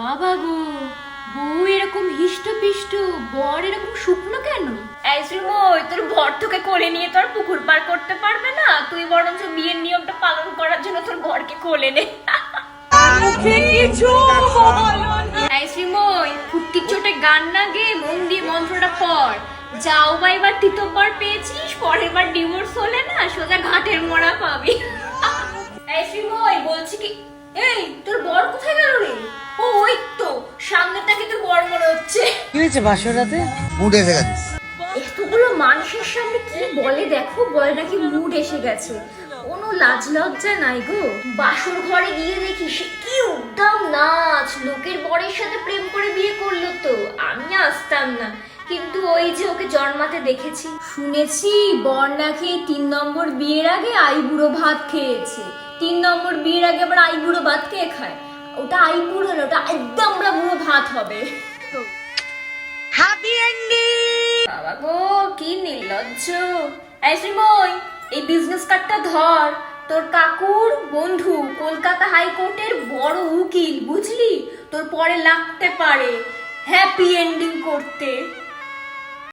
বাবা গো বউ এরকম হিষ্ট পিষ্ট বর এরকম শুকনো কেন? তোর বর তোকে কোলে নিয়ে তোর পুকুর পার করতে পারবে না। তুই বরঞ্চ বিয়ের নিয়মটা পালন করার জন্য তোর বরকে কোলে নে। চোটে গান না গে মন দিয়ে মন্ত্রটা পড়। যাও বা এবার তৃতীয়বার পেয়েছিস পরের বার ডিভোর্স হলে না সোজা ঘাটের মোড়া পাবি। আইসিমই বলছি কি? এই তোর বর কোথায় কি হয়েছে বাসরাতে? মুড এসে গেছে। এতগুলো মানুষের সামনে কি বলে? দেখো বলে নাকি মুড এসে গেছে। কোনো লাজ লজ্জা নাই গো। বাসর ঘরে গিয়ে দেখি সে কি উদ্দাম নাচ। লোকের বরের সাথে প্রেম করে বিয়ে করল তো। আমি আসতাম না। কিন্তু ওই যে ওকে জন্মাতে দেখেছি। শুনেছি বর নাকি তিন নম্বর বিয়ের আগে আইবুড়ো ভাত খেয়েছে। তিন নম্বর বিয়ের আগে আবার আইবুড়ো ভাত খেয়ে খায়? ওটা আইবুড়ো না ওটা একদম বুড়ো ভাত হবে। নির্লজ্জ এই এই বিজনেস কার্ডটা ধর। তোর কাকুর বন্ধু কলকাতা হাইকোর্টের বড় উকিল, বুঝলি? তোর পরে লাগতে পারে। হ্যাপি এন্ডিং করতে।